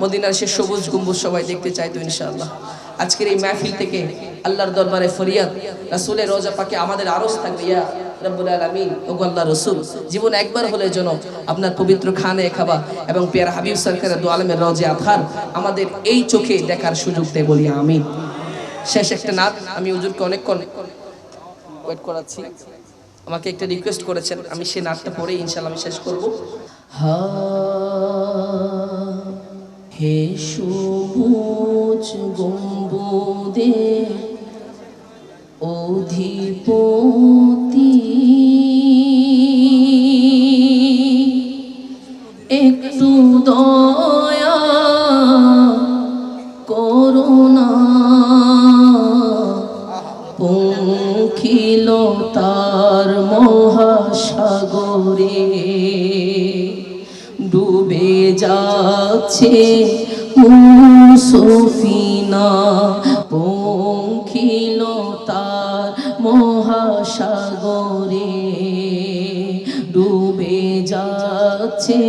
মদিনার সে সবুজ গম্বুজ সবাই দেখতে চাইতো ইনশাআল্লাহ। আজকের এই মাহফিল থেকে আল্লাহর দরবারে ফরিয়াদ, রাসূলের রোজা পাকে আমাদের আরজ থাকবে, ইয়া রব্বুল আলামিন, ও আল্লাহ রসুল। জীবন একবার হলে যেন আপনার পবিত্র খানে খাবা এবং পেয়ার হাবিব সরকারের দু আলমের রজে আথার আমাদের এই চোখে দেখার সুযোগ দেয় বলি, আমিন। শেষ একটা নাত, আমি হুজুরকে অনেকক্ষণ ওয়েট করাচ্ছি। আমাকে একটা রিকোয়েস্ট করেছেন, আমি সেই নাটটা পরে ইনশাল্লাহ আমি শেষ করব। হা হে সবুজ গম্বুদে অধিপতি। একটু দয়া করুণা পঙ্খিল তার মহাসাগরে যাচ্ছে মুসফিনা পঙ্খিল তার মহাসাগরে ডুবে যাচ্ছে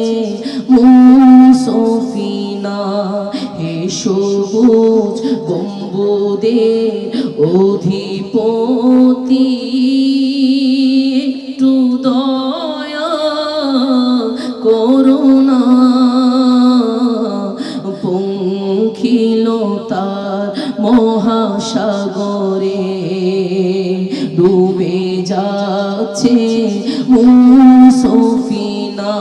মুসফিনা হে সবুজ গম্বুদে অধিপতি, একটু দয়া করুণা তার মহাসাগরে ডুবে যাচ্ছে মুসফিনা।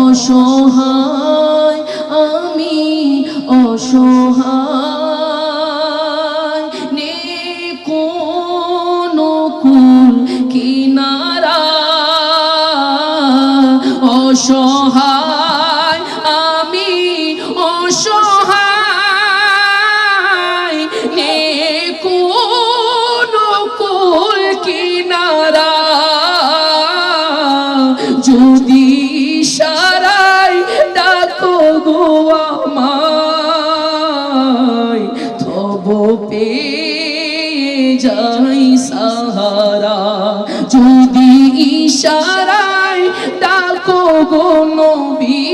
অসহায় আমি অসহায় নে কোন কুল কিনারা। অসহায় যদি সারাই ডাকো গো আমায়, তব পেয়ে যাই সাহারা। যদি ইশারায় ডাকো গো নবী,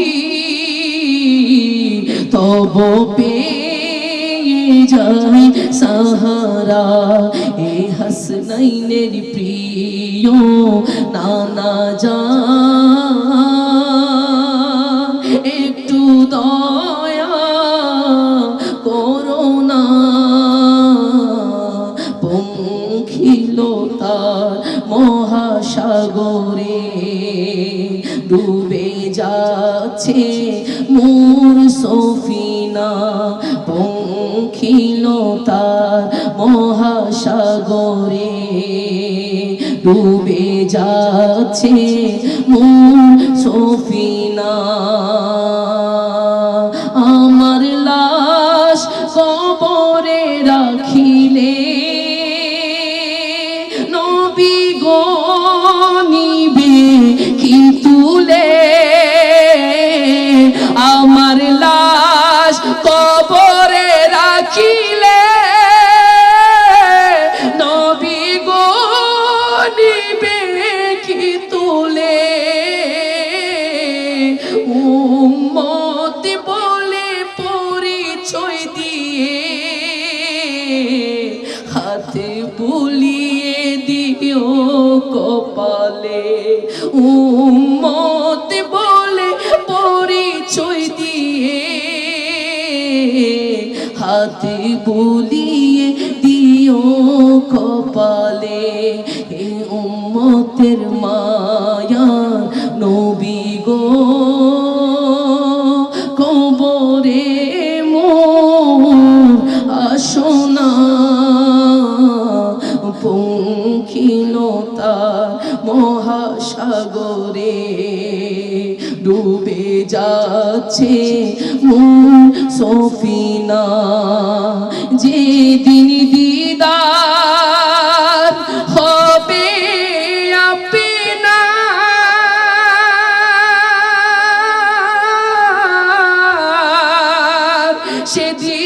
তব পেয়ে যাই সাহারা। এ হাসনাইনের প্রিয় নানা যা মহাসাগরে ডুবে যাচ্ছে মোর সফিনা পঙ্খিল তার মহাসাগরে ডুবে যাচ্ছে মোর সফিনা। আমার লাশ কবরে রাখিলে উম্মত বলে পরিচয় দিয়ে হাতে বুলিয়ে দিও কপালে। উম্মত বলে পরিচয় দিয়ে হাতে বুলিয়ে দিও কপালে। হে উম্মতের মায়া মহাসাগরে ডুবে যাচ্ছে মূল সফিনা। যেদিন দিদার হবে আপনা। সেদিন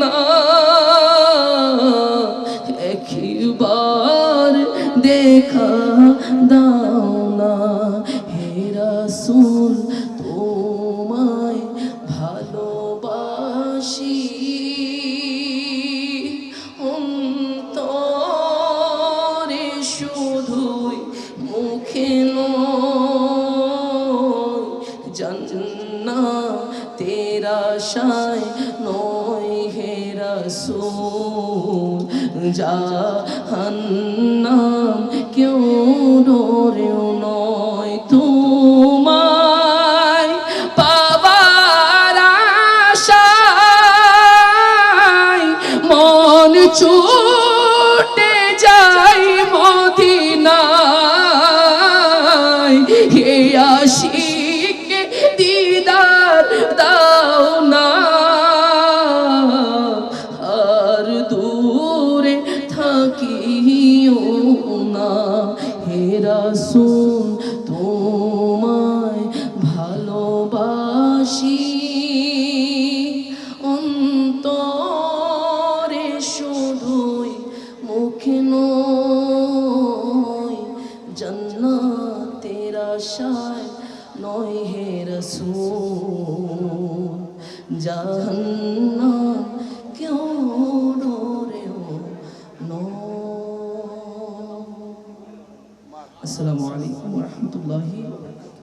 না একবার দেখা জন্না তেরা শায় নয় হে রসুল জাহান্নাম কেউ ডোরেও হে তোমায় ভালোবাসি। অন্তরে শুধুই মুখে নয় জন্নাতের আশায় নয় হে রসূল। জাহান্ন